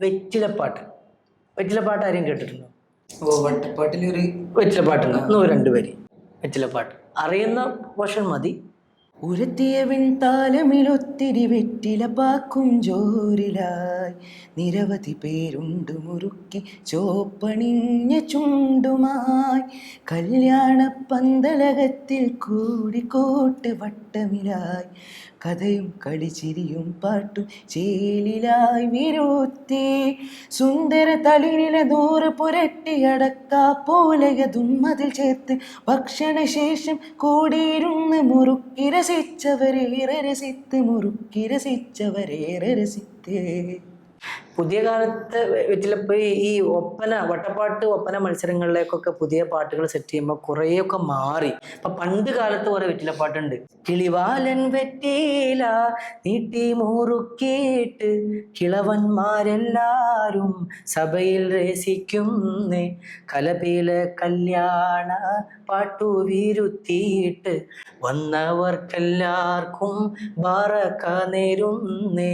വെറ്റിലപ്പാട്ട്. വെറ്റിലപ്പാട്ട് ആരെയും കേട്ടിട്ടുണ്ടോ? ഓ വട്ടപ്പാട്ടിലൊരു വെറ്റിലപ്പാട്ടുണ്ട്. ഒന്ന് രണ്ട് വരി വെറ്റിലപ്പാട്ട്. അറിയുന്ന പോഷൻ മതി. ഉരത്തിയവൻ താലമിലൊത്തിരി വെറ്റില പാക്കും ജോരിലായി. നിരവധി പേരുണ്ട് മുറുക്കി ചോപ്പണിഞ്ഞ ചുണ്ടുമായി. കല്യാണ പന്തലകത്തിൽ കൂടിക്കോട്ട് വട്ടമിലായി. കഥയും കളിച്ചിരിയും പാട്ടും ചേലിലായി വിരോത്തി സുന്ദര തളിരില നൂറ് പുരട്ടി അടക്കാ പോലെയതും അതിൽ ചേർത്ത് ഭക്ഷണശേഷം കൂടിയിരുന്ന് മുറുക്കി രസിച്ചവരേറെ രസിത്ത് മുറുക്കി രസിച്ചവരേറെ രസിത്തേ. പുതിയ കാലത്ത് ചിലപ്പോൾ ഈ ഒപ്പന വട്ടപ്പാട്ട് ഒപ്പന മത്സരങ്ങളിലേക്കൊക്കെ പുതിയ പാട്ടുകൾ സെറ്റ് ചെയ്യുമ്പോൾ കുറേയൊക്കെ മാറി. ഇപ്പൊ പണ്ട് കാലത്ത് കുറെ വെറ്റിലപ്പാട്ടുണ്ട്. കിളിവാലൻ വെറ്റീല നീട്ടി മുറുക്കിയിട്ട് കിളവന്മാരെല്ലാരും സഭയിൽ രസിക്കുന്നേ കലപീല കല്യാണ പാട്ടു വീരുത്തിയിട്ട് വന്നവർക്കെല്ലാവർക്കും ബാറക്ക നേരുന്നേ